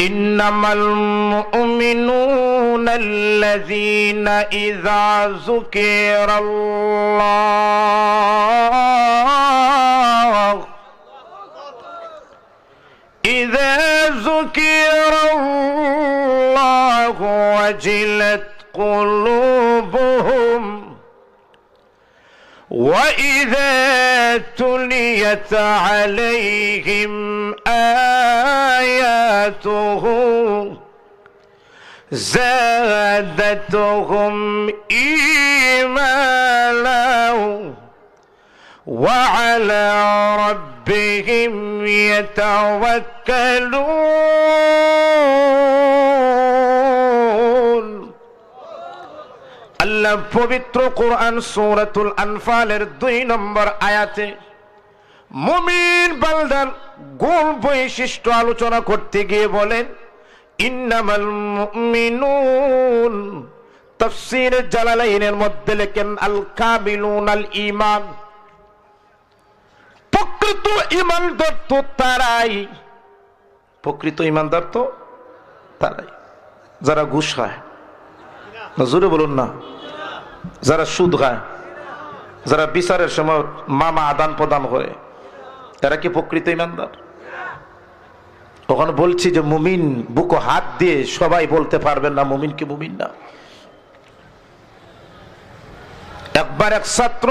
إنما المؤمنون الذين إذا ذكر الله إذا ذكر الله وجلت قلوبهم وإذا تليت عليهم آياته زادتهم إيمانا وعلى ربهم يتوكلون. আল্লাহ পবিত্র কোরআন সূরাতুল আনফালের দুই নম্বর আয়াতে, মুমিন বালদার গুণ বৈশিষ্ট্য আলোচনা করতে গিয়ে বলেন, ইন্নামাল মুমিনুন। তাফসীর জালালাইনের মধ্যে লেখেন, আল কাবিলুন আল ঈমান। প্রকৃত ইমানদার তো তারাই। প্রকৃত ইমানদার তো তারাই। যারা ঘুষ খায়। জোরে বলুন না। যারা সুদ খায়, যারা বিচারের সময় মামা আদান প্রদান করে তারা কি প্রকৃত ইমানদার? ওখানে বলছি যে মুমিন বুকো হাত দিয়ে সবাই বলতে পারবেন না মুমিন কি মুমিন না। একবার এক ছাত্র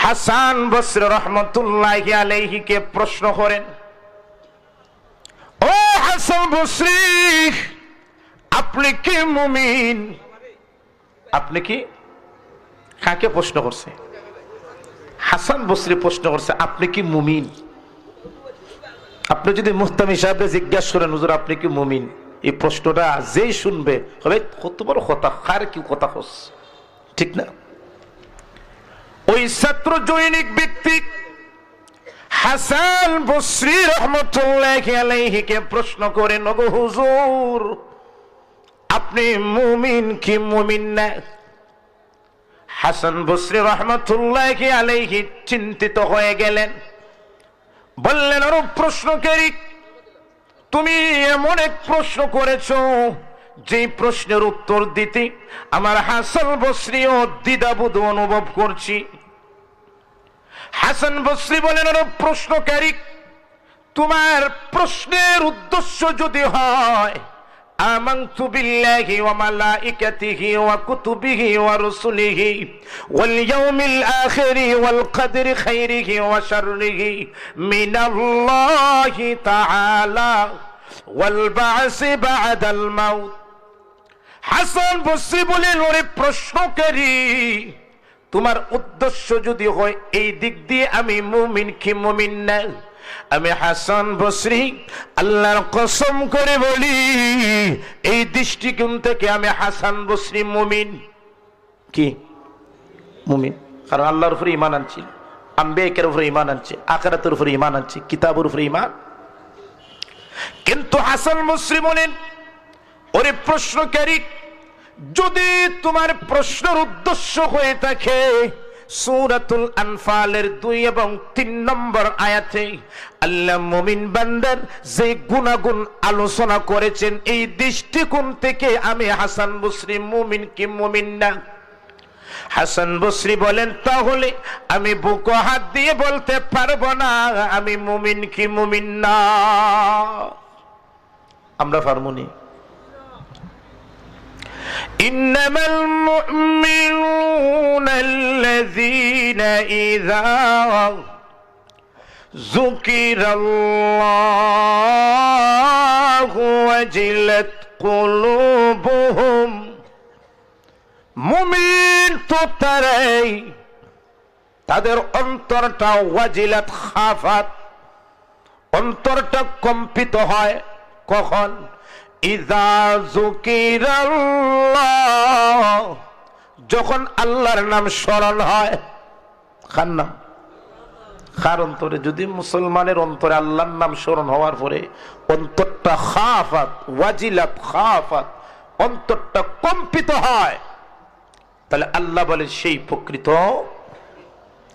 হাসান বসর রহমতুল্লাহ আলাইহিকে প্রশ্ন করেন, ও হাসান বসরি, আপনি কি মুমিন? আপনি কি কাকে প্রশ্ন করছে? হাসান বসরি প্রশ্ন করছে, আপনি কি মুমিন? আপনি যদি মুহতামি সাহেবকে জিজ্ঞাসা করেন, হুজুর, আপনি কি মুমিন? এই প্রশ্নটা যেই শুনবে, হবে কত বড় কথা কার কি কথা হস ঠিক না? ওই ছাত্র জৈনিক ব্যক্তি হাসান বসরি রহমতুল্লাহ আলাইহিকে প্রশ্ন করেন ওগো হুজুর আপনি মুমিন কি মুমিন না? হাসান বসরি রহমতুল্লাহ আলাইহি চিন্তিত হয়ে গেলেন। বললেন আরও প্রশ্নকারী তুমি এমন এক প্রশ্ন করেছ যে প্রশ্নের উত্তর দিতে আমার হাসান বসরি ও দ্বিধাবোধ অনুভব করছি। হাসান বসরি বলেন আরও প্রশ্নকারী তোমার প্রশ্নের উদ্দেশ্য যদি হয় آمنت بالله وملائكته وكتبه ورسله واليوم الآخر والقدر خيره وشره من الله تعالى والبعث بعد الموت হাসান বসরি বলেন ওরে প্রশ্নকারী তোমার উদ্দেশ্য যদি হয় এই দিক দিয়ে আমি মুমিন কি মুমিন না আমি হাসান বসরি আল্লাহর কসম করে বলি এই দৃষ্টিকোণ থেকে আমি হাসান বসরি মুমিন। কি? মুমিন? কারণ আল্লাহর উপরে ইমান আনছি আম্বেকের উপরে ইমান আনছি আকারাতের উপরে ইমান আনছি কিতাবের উপরে ইমান কিন্তু হাসান বসরি বলেন ওরে প্রশ্নকারী যদি তোমার প্রশ্নের উদ্দেশ্য হয়ে থাকে সূরাতুল আনফালের দুই এবং তিন নম্বর আয়াতে আল্লাহ মুমিন বান্দার যে গুণাগুণ আলোচনা করেছেন, এই দৃষ্টিকোণ থেকে আমি হাসান বসরি মুমিন কি মুমিন না? হাসান বসরি বলেন, তাহলে আমি বুক হাত দিয়ে বলতে পারব না, আমি মুমিন কি মুমিন না? আমরা ফার্মুনি إنما المؤمنون الذين إذا ذكر الله وجلت قلوبهم মুমিন তো তারাই তাদের অন্তরটা ওয়াজিলাত খাফাত অন্তরটা কম্পিত হয় কখন জুকিরাল্লাহ যখন আল্লাহর নাম স্মরণ হয়, কার অন্তরে? যদি মুসলমানের অন্তরে আল্লাহর নাম স্মরণ হওয়ার পরে অন্তরটা খাফাত, ওয়াজিলাত খাফাত, অন্তরটা কম্পিত হয়, তাহলে আল্লাহ বলে সেই প্রকৃত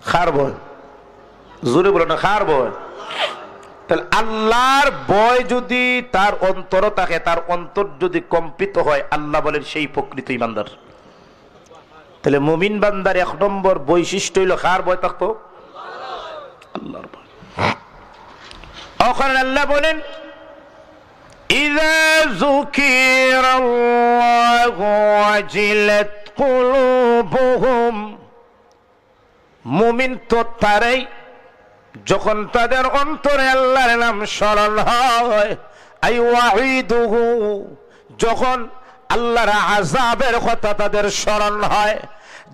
খার বয় জোরে বলে না খার বয় তাহলে আল্লাহর ভয় যদি তার অন্তর থাকে তার অন্তর যদি কম্পিত হয় আল্লাহ বলেন সেই প্রকৃত ইমানদার তাহলে মুমিন বান্দার এক নম্বর বৈশিষ্ট্য হইল কার ভয় থাকতো আল্লাহর ভয় ওখানে আল্লাহ বলেন إذا ذكر الله وجلت قلوبهم মুমিন তো তারাই যখন তাদের অন্তরে আল্লাহর নাম স্মরণ হয় আই ওয়াহিদুহু যখন আল্লাহর আযাবের কথা তাদের স্মরণ হয়,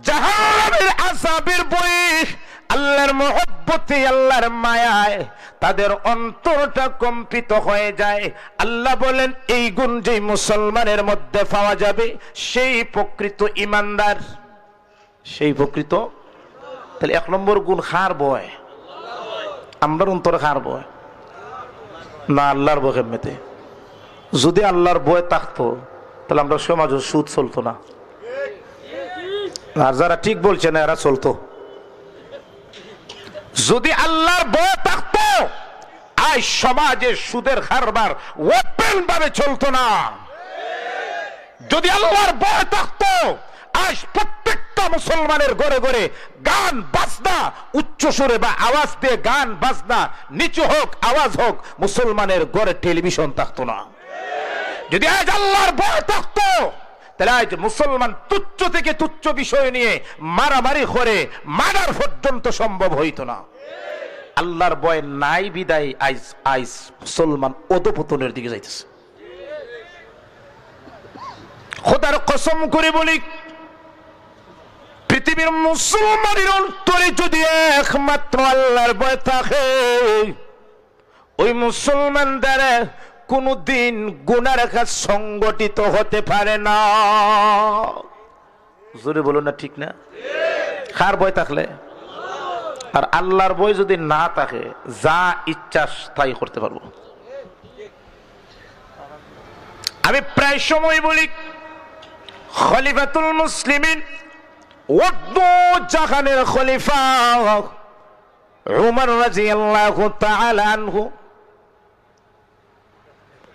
জাহান্নামের আযাবের বয়স আল্লাহর মহব্বতে, আল্লাহর মায়ায় তাদের অন্তরটা কম্পিত হয়ে যায়। আল্লাহ বলেন, এই গুণ যে মুসলমানের মধ্যে পাওয়া যাবে, সেই প্রকৃত ইমানদার। সেই প্রকৃত? তাহলে এক নম্বর গুণ খার বয়। আমরার অন্তরে খার বয়। না, আল্লাহর বয় কেমনিতে যদি আল্লাহর বয় থাকতো, তাহলে আমরা সমাজ সুদ চলতো না। আর যারা ঠিক বলছে না, এরা চলতো। যদি আল্লাহর বয় থাকতো, আজ সমাজে সুদের কারবার ওপেন ভাবে চলতো না। যদি আল্লাহর বয় থাকতো, আজ প্রত্যেকটা মুসলমানের ঘরে ঘরে গান, বাজনা, উচ্চ সুরে বা আওয়াজ দিয়ে গান, বাজনা, নিচু হোক, আওয়াজ হোক, মুসলমানের ঘরে টেলিভিশন থাকতো না। যদি আজ আল্লাহর ভয় থাকতো, তাহলে আজ মুসলমান থেকে তুচ্ছ বিষয় নিয়ে মারামারি করে মারার পর্যন্ত সম্ভব হইতো না। আল্লাহর ভয় নাই বিদায় আইস আইস মুসলমান অধপতনের দিকে যাইতেছে। খোদার কসম করে বলি পৃথিবীর মুসলমানের অন্তরে যদি একমাত্র আল্লাহর ভয় থাকে, ওই মুসলমান দ্বারা কোনদিন গুনার কাজ সংগঠিত হতে পারে না। জোরে বলুন না ঠিক না? কার বই থাকলে? আর আল্লাহর বই যদি না থাকে, যা ইচ্ছা তাই করতে পারব। আমি প্রায় সময় বলি, খলিফাতুল মুসলিমিন জাহানের খলিফা উমর রাদিয়াল্লাহু তাআলা আনহু।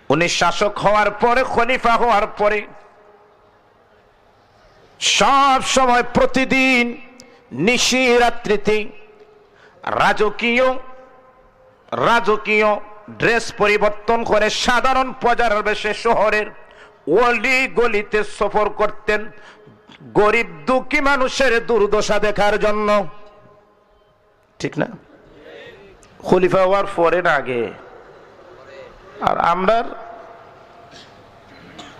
উনি শাসক হওয়ার পরে, খলিফা হওয়ার পরে সব সময় প্রতিদিন নিশি রাত্রিতে রাজকীয় রাজকীয় ড্রেস পরিবর্তন করে সাধারণ প্রজার বেশে শহরের অলি গলিতে সফর করতেন। গরিব দুঃখী মানুষের দুর্দশা দেখার জন্য। ঠিক না? খলিফা হওয়ার পরে না আগে। আর আমরার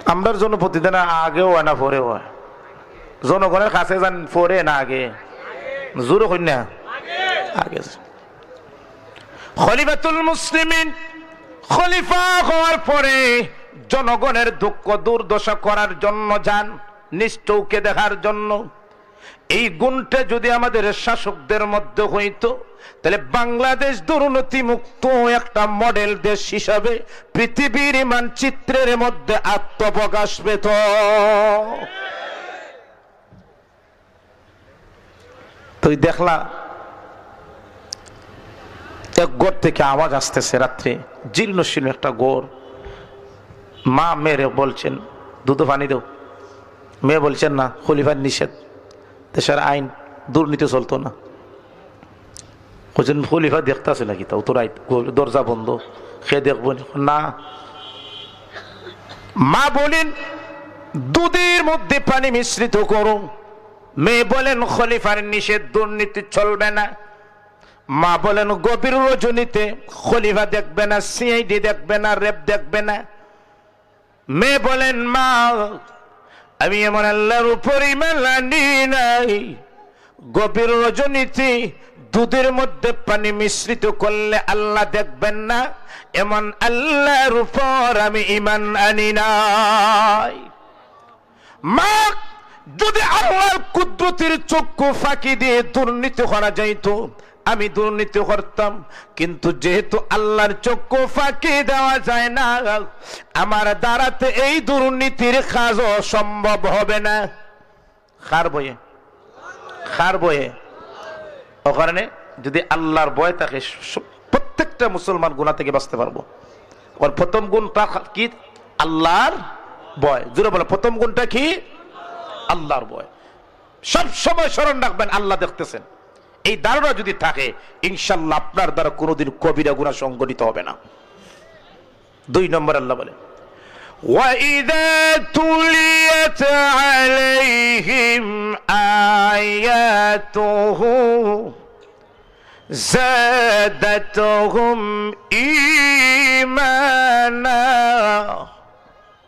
আমরার জন্য প্রতিদিন আগেও হয় না পরে হয়। জনগণের কাছে যান পরে না আগে। জোর হই না। আগে। খলিফাতুল মুসলিমিন খলিফা হওয়ার পরে জনগণের দুঃখ দুর্দশা করার জন্য যান। নিষ্ঠৌকে দেখার জন্য। এই গুণটা যদি আমাদের শাসকদের মধ্যে হইতো, তাহলে বাংলাদেশ দুর্নীতি মুক্ত একটা মডেল দেশ হিসাবে পৃথিবীর মানচিত্রের মধ্যে আত্মপ্রকাশ পেত। তুই দেখলা, এক গোর থেকে আওয়াজ আসতেছে রাত্রে জীর্ণশীর্ণ একটা গোর। মা মেরে বলছেন, দুধ পানি দেও। মেয়ে বলছেন না, খলিফার নিষেধ। দেশের আইন দুর্নীতি চলতো না। বলছেন খলিফা দেখতেছে নাকি তাও তোর দরজা বন্ধ সে দেখব না? মা বলেন, দুধের মধ্যে পানি মিশ্রিত করো মেয়ে বলেন, খলিফার নিষেধ, দুর্নীতি চলবে না। মা বলেন গভীর রজনীতে খলিফা দেখবে না, সিআইডি দেখবে না, রেপ দেখবে না। মেয়ে বলেন, মা আমি এমন আল্লাহর উপর ইমান আনি নাই। গভীর রজনীতে, দুধের মধ্যে পানি মিশ্রিত করলে আল্লাহ দেখবেন না, এমন আল্লাহর উপর আমি ইমান আনি নাই। মা, যদি আল্লাহর কুদরতির চক্ষু ফাঁকি দিয়ে দুর্নীতি করা যাইত আমি দুর্নীতি করতাম, কিন্তু যেহেতু আল্লাহর চক্ষু ফাঁকি দেওয়া যায় না, আমার দ্বারাতে এই দুর্নীতির কাজও সম্ভব হবে না। খার বয়ে খার বয়ে ও কারণে যদি আল্লাহর বয় থাকে প্রত্যেকটা মুসলমান গুণা থেকে বাঁচতে পারব। ওর প্রথম গুণটা কি? আল্লাহর বয় জুড়ে বলে, প্রথম গুণটা কি? আল্লাহর বয় সব সময় স্মরণ রাখবেন, আল্লাহ দেখতেছেন। এই ধারণা যদি থাকে ইনশাল্লাহ আপনার দ্বারা কোনোদিন কবিরা গুণা সংগঠিত হবে না দুই নম্বর আল্লাহ বলে وإذا تليت عليهم آياته زادتهم إيمانا